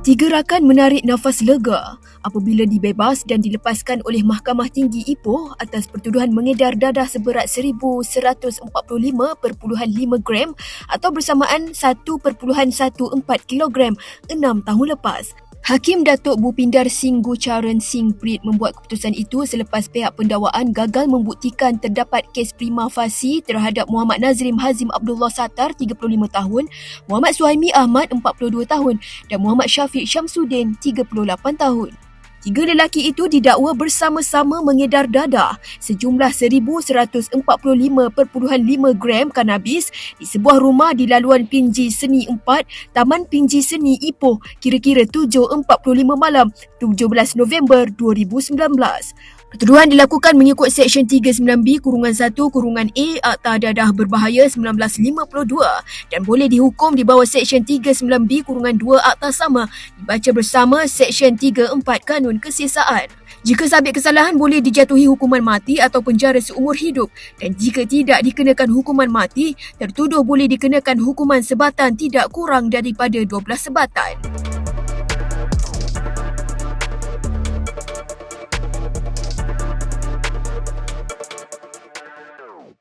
Tiga rakan menarik nafas lega apabila dibebas dan dilepaskan oleh Mahkamah Tinggi Ipoh atas pertuduhan mengedar dadah seberat 1145.5 gram atau bersamaan 1.14 kilogram enam tahun lepas. Hakim Datuk Bupindar Singh Gucharan Singh Prit membuat keputusan itu selepas pihak pendakwaan gagal membuktikan terdapat kes prima facie terhadap Muhammad Nazrim Hazim Abdullah Sattar 35 tahun, Muhammad Suhaimi Ahmad 42 tahun dan Muhammad Syafiq Syamsuddin 38 tahun. Tiga lelaki itu didakwa bersama-sama mengedar dadah sejumlah 1145.5 gram kanabis di sebuah rumah di laluan Pinji Seni 4, Taman Pinji Seni Ipoh kira-kira 7.45 malam 17 November 2019. Pertuduhan dilakukan mengikut Seksyen 39B Kurungan 1 Kurungan A Akta Dadah Berbahaya 1952 dan boleh dihukum di bawah Seksyen 39B Kurungan 2 Akta Sama dibaca bersama Seksyen 34 Kanun Kesiasaan. Jika sabit kesalahan boleh dijatuhi hukuman mati atau penjara seumur hidup dan jika tidak dikenakan hukuman mati, tertuduh boleh dikenakan hukuman sebatan tidak kurang daripada 12 sebatan.